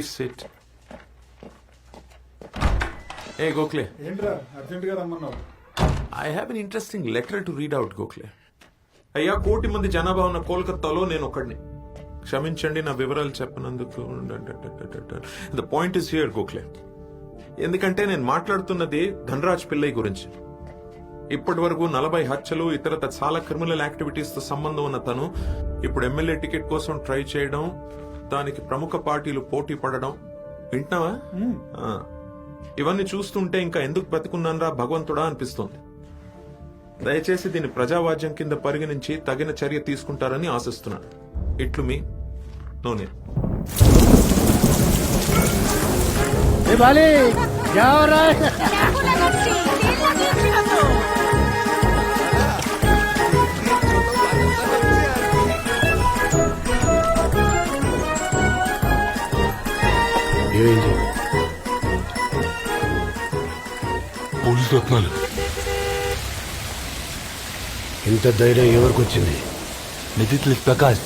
Please sit a Gokhale ఏంట్రా? అర్జెంటుగా రమ్మన్నావు. I have an interesting letter to read out Gokhale అయ్యా కోటి మంది జనాభా ఉన్న కోల్కత్తాలో నేను ఒకడిని. క్షమించండి నా వివరాలు చెప్పనందుకు. The point is here Gokhale ఎందుకంటే నేను మాట్లాడుతున్నది ధనరాజ్ పిల్లయ్య గురించి. ఇప్పటి వరకు నలభై హత్యలు ఇతరత చాలా క్రిమినల్ యాక్టివిటీస్తో సంబంధం ఉన్న తను ఇప్పుడు ఎమ్మెల్యే టికెట్ కోసం ట్రై చేయడం దానికి ప్రముఖ పార్టీలు పోటీ పడడం వింటున్నావా ఆ. ఇవన్నీ చూస్తుంటే ఇంకా ఎందుకు బతుకున్నానరా భగవంతుడా అనిపిస్తోంది దయచేసి దీన్ని ప్రజావాజ్యం కింద పరిగణించి తగిన చర్య తీసుకుంటారని ఆశిస్తున్నాను ఇట్లు మీ నో నేను ए बाली क्या हो రత్నాలు ఇంత ధైర్యం ఎవరికి వచ్చింది నిధిత్లి ప్రకాష్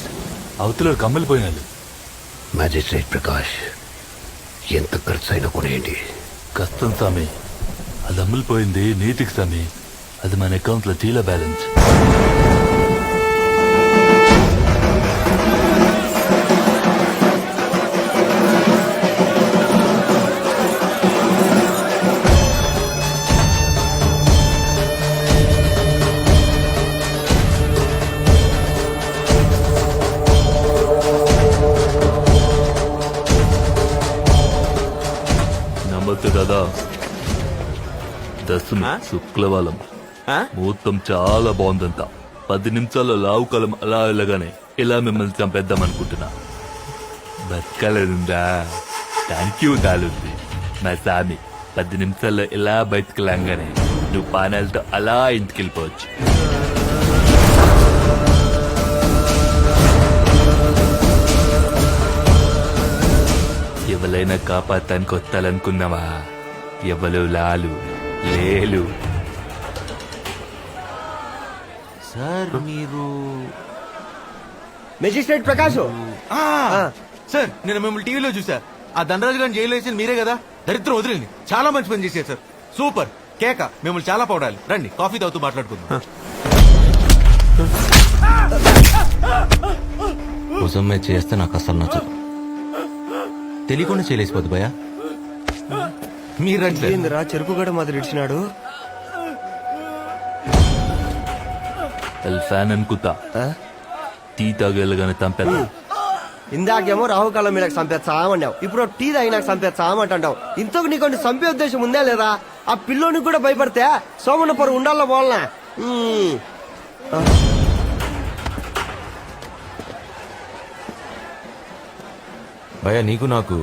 అవతల కమ్మలిపోయినాడు మ్యాజిస్ట్రేట్ ప్రకాష్ ఎంత ఖర్చు అయినా కొనేయండి కష్టం స్వామి. అది అమ్ములిపోయింది నీతికి స్వామి. అది మన అకౌంట్లో జీలో బ్యాలెన్స్. శుక్లవాలం? ముహూర్తం చాలా బాగుందంట. పది నిమిషాల్లో లావు కాలం అలా వెళ్ళగానే ఇలా మిమ్మల్ని చంపేద్దాం అనుకుంటున్నా బతకలేదుందా? థ్యాంక్ యూ కాలుంది మా సామి పది నిమిషాల్లో ఇలా బయటకు లాగానే నువ్వు పానాలతో అలా ఇంటికి వెళ్ళిపోవచ్చు ఎవరైనా కాపాడటానికి వస్తాలనుకున్నావా ఎవరు లాలు? లేలు. సార్ మీరు మెజిస్ట్రేట్ ప్రకాష్ ఆ, సార్ నేను మిమ్మల్ని టీవీలో చూసా ఆ ధనరాజు గారిని జైలు వేసింది మీరే కదా? దరిద్రం వదిలింది. చాలా మంచి పని చేశారు సార్. సూపర్. కేక మిమ్మల్ని చాలా పౌడాలి. రండి కాఫీ తాగుతూ మాట్లాడుకుందాం. చేస్తే నాకు అసలు నచ్చదు. తెలియకుండా చేయలేసిపోద్ది భయ మీరు రండి సార్ ఏందిరా చెరుకుగడ మాదిరి ఇడిచినాడు. ఎల్ ఫ్యాన్ అనుకుంటా టీ తాగేళ్ళగానే తంపేద్దా ఇందాకేమో రాహుకాలం మీద చంపేస్తామన్నావు ఇప్పుడు టీ తాగి నాకు చంపేస్తామంటావు ఇంతకు నీకు చంపే ఉద్దేశం ఉందా లేదా? ఆ పిల్లోనికి కూడా భయపడితే సోమన పొర ఉండాల పోలనా భయ నీకు నాకు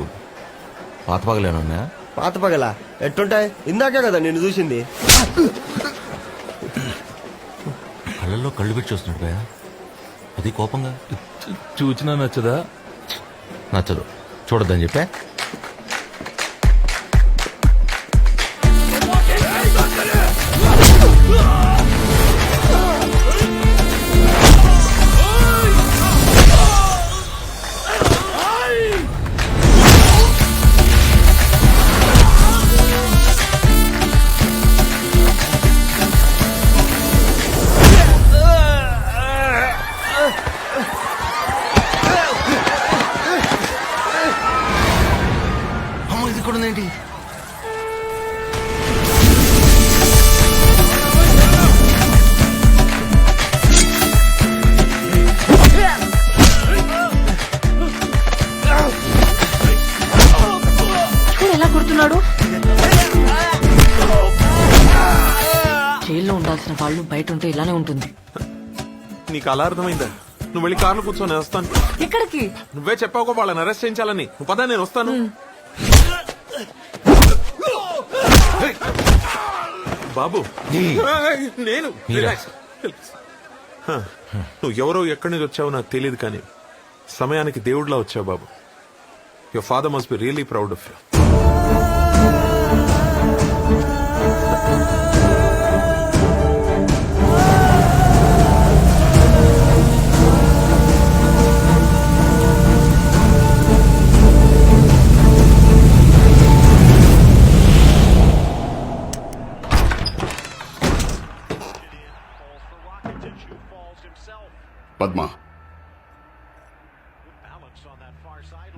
పాత పగలేనున్నా పాత పగల? ఎట్టుంటాయి? ఇందాకే కదా నేను చూసింది. కళ్ళల్లో కళ్ళు పెట్టి చూస్తున్నాడు భయ అది కోపంగా. చూచినా నచ్చదా? నచ్చదు. చూడొద్దని చెప్పా. చూడు ఎలా కుడుతున్నాడు? జైల్లో ఉండాల్సిన వాళ్ళు బయట ఉంటే ఇలానే ఉంటుంది. నీకు అలా అర్థమైందా? నువ్వు వెళ్ళి కార్లో కూర్చొని నేను వస్తాను. ఎక్కడికి? నువ్వే చెప్పావు వాళ్ళని అరెస్ట్ చేయించాలని. నువ్వు పదా నేను వస్తాను. బాబు. నేను. నువ్వు ఎవరో ఎక్కడి నుంచి వచ్చావో నాకు తెలియదు కానీ సమయానికి దేవుడిలా వచ్చావు బాబు. Your father must be really proud of you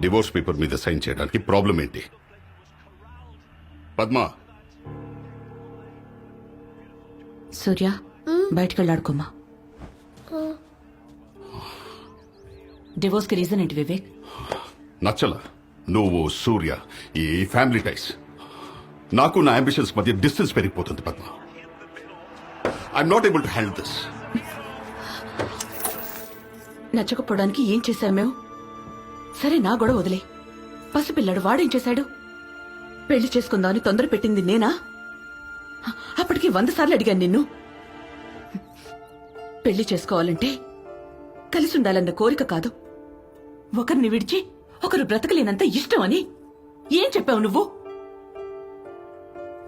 divorce paper మీద సైన్ చేయడానికి ప్రాబ్లం ఏంటి? పద్మ. సూర్య బయటికి వెళ్ళాడుకోమా డివోర్స్కి రీజన్ ఏంటి వివేక్? నచ్చల. నువ్వు సూర్య ఈ ఫ్యామిలీ టైస్ నాకు నా అంబిషన్స్ మధ్య డిస్టెన్స్ పెరిగిపోతుంది Padma. I'm not able to handle this నచ్చకపోవడానికి ఏం చేశాం మేము? సరే నా గొడవ వదిలే. పసిపిల్లాడు వాడేం చేశాడు? పెళ్ళి చేసుకుందామని తొందర పెట్టింది నేనా? అప్పటికి వంద సార్లు అడిగాను నిన్ను. పెళ్ళి చేసుకోవాలంటే కలిసి ఉండాలన్న కోరిక కాదు. ఒకరిని విడిచి ఒకరు బ్రతకలేనంత ఇష్టం అని ఏం చెప్పావు నువ్వు?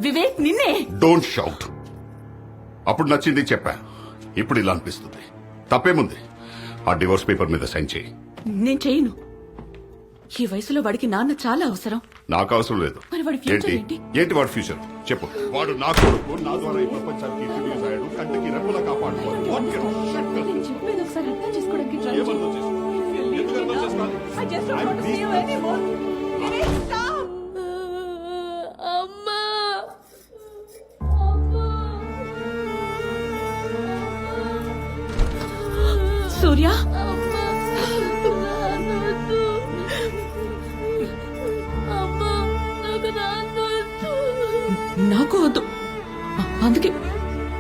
వివేక్ నిన్నే! డోంట్ షౌట్ అప్పుడు నచ్చింది చెప్పా. ఇప్పుడు ఇలా అనిపిస్తుంది. తప్పేముంది? ఆ డివోర్స్ పేపర్ మీద సైన్ చేయి. నేను చేయను. ఈ వయసులో వాడికి నాన్న చాలా అవసరం నాకు అవసరం లేదు మరి వాడి future ఏంటి ఏంటి? వాడి ఫ్యూచర్ చెప్పు వాడు నా కొడుకు నా ద్వారా ఈ ప్రపంచానికి ఇంట్రడ్యూస్ అయ్యాడు కంటికి రెప్పలా కాపాడుకోవాలి What shit? చెప్పేది ఒకసారి అర్థం చేసుకోవడానికి try ఏం అర్థం చేసుకో? ఎందుకు అర్థం చేసుకోవాలి? I just don't I'm want to see you decent. anymore.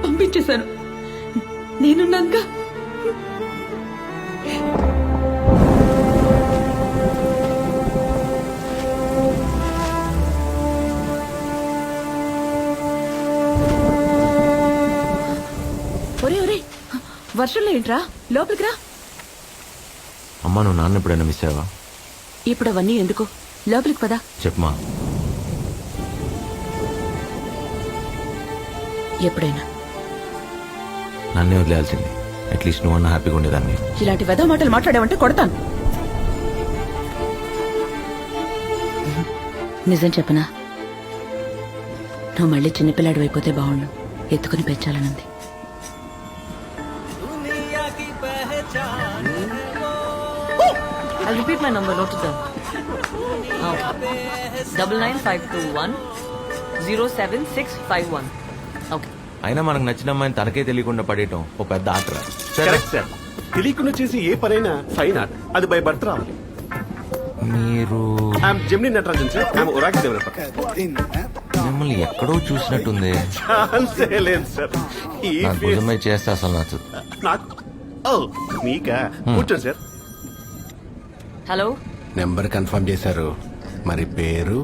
పంపించేశాను నేనున్నాక ఒరే ఒరే వర్షంలో ఏంట్రా? లోపలికి రా. అమ్మా నువ్వు నాన్న ఎప్పుడైనా మిస్ అయ్యావా? ఇప్పుడు అవన్నీ ఎందుకు? లోపలికి పదా. చెప్పమా ఎప్పుడైనా. నన్నే వదిలేయాల్సింది. అట్లీస్ట్ నువ్వన్నా హ్యాపీగా ఉండేదాన్ని. ఇలాంటి వెధ మాటలు మాట్లాడావంటే కొడతాను. నిజం చెప్పనా? నువ్వు మళ్ళీ చిన్నపిల్లాడు అయిపోతే బాగుండు. ఎత్తుకుని పెంచాలనుంది. I'll repeat my number, note it down. Double nine five two one zero seven six five one. Okay. అయినా మనకు నచ్చిన అమ్మాయిని తనకే తెలియకుండా పడేయటం ఒక పెద్ద ఆటరా కరెక్ట్ సార్. తెలియకుండా చేసి ఏ పనైనా ఫైన్ ఆర్ట్ అది బై బర్త్ రావాలి. మీరు I'm Gemini Natarajan sir I'm Oracle developer మిమ్మల్ని ఎక్కడో చూసినట్టుంది. ఛాన్సే లేదు సార్ ఈ నాకు face- భుజమై చేస్తే అసలు నచ్చదు. నాకు ఓ మీకా? కూర్చోండి సార్ Hello? నెంబర్ కన్ఫర్మ్ చేశారు. మరి పేరు?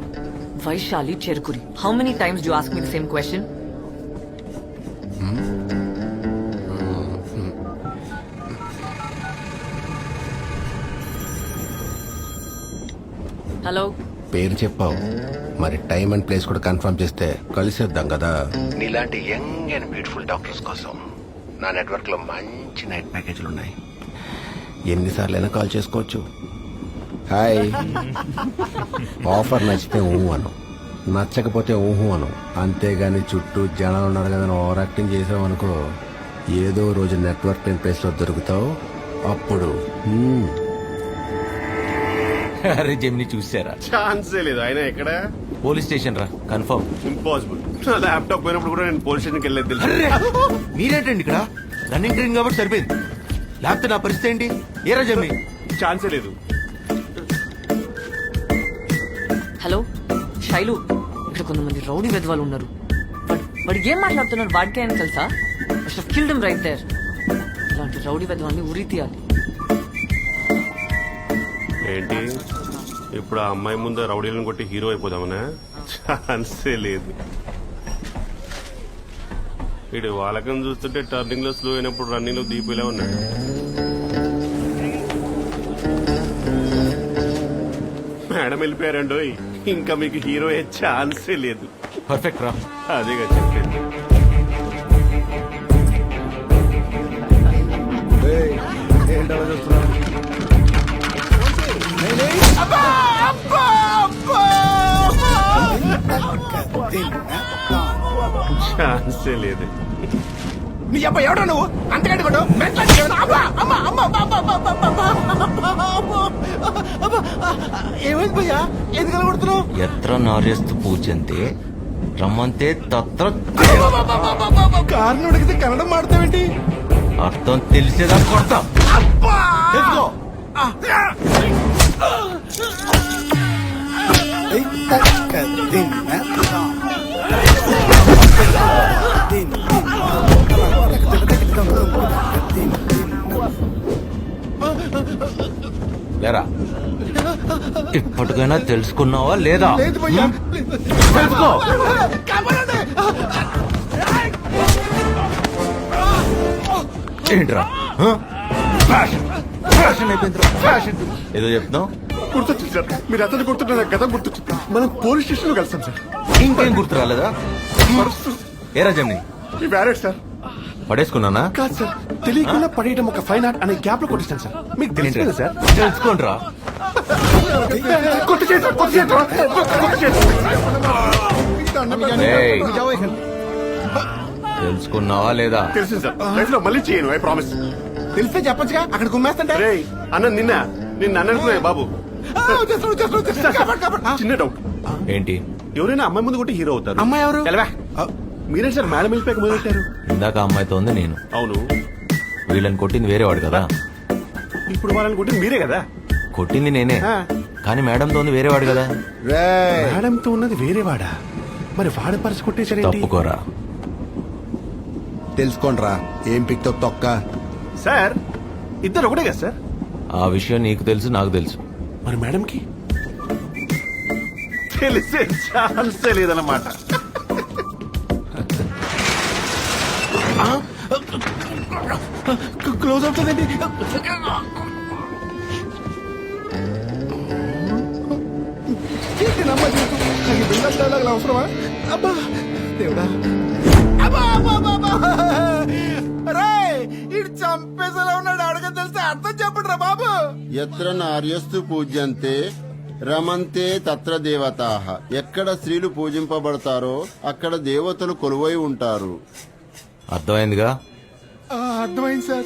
Vaishali Cherukuri. How many times do you ask me the same Hello? పేరు చెప్పావు. మరి టైం అండ్ ప్లేస్ కూడా కన్ఫర్మ్ చేస్తే కలిసేద్దాం కదా. నీలాంటి యంగ్ అండ్ బ్యూటిఫుల్ డాక్టర్స్ కోసం నా నెట్వర్క్లో మంచి నైట్ ప్యాకేజీలు ఉన్నాయి. ఎన్నిసార్లు అయినా కాల్ చేసుకోవచ్చు. హాయ్. ఆఫర్ నచ్చితే ఊహు అను. నచ్చకపోతే ఊహు అను. అంతేగాని చుట్టూ జనాలు ఉన్నారు కదా ఓవర్ యాక్టింగ్ చేసావు అనుకో ఏదో రోజు నెట్వర్క్ లేని ప్లేస్లో దొరుకుతావు. అప్పుడు హ్మ్, అరే జెమిని చూసారా? ఛాన్సే లేదు. ఆయన ఎక్కడ? పోలీస్ స్టేషన్ రా కన్ఫర్మ్. ఇంపాసిబుల్. నా ల్యాప్టాప్ పోయినప్పుడు కూడా నేను పోలీస్ స్టేషన్కి వెళ్ళేది తెలుసు. మీరేంటండి ఇక్కడ? రన్నింగ్ ట్రైన్ కాబట్టి సరిపోయింది. లేకపోతే నా పరిస్థితి ఏంటి? ఏరా జమ్మి? ఛాన్సే లేదు. హలో శైలు. ఇక్కడ కొంతమంది రౌడీ వెధవాలు ఉన్నారు. వాడు వాడు ఏం మాట్లాడుతున్నారు వాడికే అని తెలుసా? కిల్డమ్ రైట్ దేర్ ఇలాంటి రౌడీ వెధవాన్ని ఉరి తీయాలి. ఏంటి? ఇప్పుడు ఆ అమ్మాయి ముందు రౌడీలను కొట్టి హీరో అయిపోదామనా? ఛాన్సే లేదు. వీడు వాళ్ళకం చూస్తుంటే టర్నింగ్లో స్లో అయినప్పుడు రన్నింగ్లో దీపిలా ఉన్నాడు. మేడం వెళ్ళిపోయారండోయ్ ఇంకా మీకు హీరో అయ్యే ఛాన్సే లేదు. పర్ఫెక్ట్ రా అదేగా చెప్పేది. ఛాన్సే లేదు. నీ అబ్బా ఎవడో నువ్వు? అంతకంటే కూడా మెంటల్ అబ్బా అమ్మ అమ్మ ఏమైంది భయ్యా? ఎందుకు కొడుతున్నావు? ఎత్ర నారేస్తు పూజంతే రమ్మంతే తత్ర కారణం ఉడికితే కన్నడం మాడతావేంటి? అర్థం తెలిసేదా కొడతా. అబ్బా! లేరా? ఇప్పటికైనా తెలుసుకున్నావా లేదా? తెలుసుకో. ఏంట్రా? ఫ్యాషన్. ఫ్యాషన్ అయిపోయిందిరా. ఫ్యాషన్. ఏదో చెప్తున్నావు? గుర్తొచ్చింది సార్. మీరు అతను గుర్తుంటే నాకు గతం గుర్తొచ్చింది. మనం పోలీస్ స్టేషన్లో కలిసాం సార్. ఇంకేం గుర్తు రాలేదా? ఏరా జమ్ని ఈ సార్. పడేసుకున్నానా? కాదు సార్. తెలియకుండా పడేయడం ఒక ఫైన్ ఆర్ట్ అనే గ్యాప్లో కొట్టిస్తాను సార్. మీకు తెలిసి కదా సార్. తెలుసుకోండిరా కొట్టు చేద్దాం, కొట్టు చేద్దాం, కొట్టు. ఏయ్. తెలుసుకున్నావా లేదా? తెలిసింది సార్. లైఫ్లో మళ్ళీ చేయను ఐ ప్రామిస్ తెలిస్తే చెప్పొచ్చుగా అక్కడ గుమ్మేస్తంటే అన్న నిన్న నిన్న అన్న అనుకున్నా బాబు. చిన్న డౌట్ ఏంటి? ఎవరైనా అమ్మాయి ముందు కొట్టి హీరో అవుతారు. అమ్మాయి ఎవరు? మీరే సార్ మేడం వెళ్ళిపోయాక మొదలు పెట్టారు? ఇందాక అమ్మాయితో ఉంది నేను. అవును. వీళ్ళని కొట్టింది వేరేవాడు కదా. ఇప్పుడు వాళ్ళని కొట్టి మీరే కదా. కొట్టింది నేనే. కానీ మేడంతో ఉంది వేరేవాడు కదా. మేడం తో ఉన్నది వేరే వాడా? మరి వాడ పరిచి కొట్టేసారేంటి తప్పుకోరా. తెలుసుకోండిరా ఏం పిక్తో తొక్క. సార్ ఇద్దరు ఒకటే కదా సార్? ఆ విషయం నీకు తెలుసు నాకు తెలుసు. మరి మేడంకి? తెలిసే ఛాన్స్ లేదన్నమాట. క్లోజ్ అవుతుందండి. అవసరమా? అబ్బా అబ్బా అబ్బా అబ్బా రే ఇట్ చంప ఎత్ర నార్యస్తు పూజ్యంతే రమంతే తత్ర దేవతాహ ఎక్కడ స్త్రీలు పూజింపబడతారో అక్కడ దేవతలు కొలువై ఉంటారు. అర్థమైందిగా? ఆ, అర్థమైంది సార్.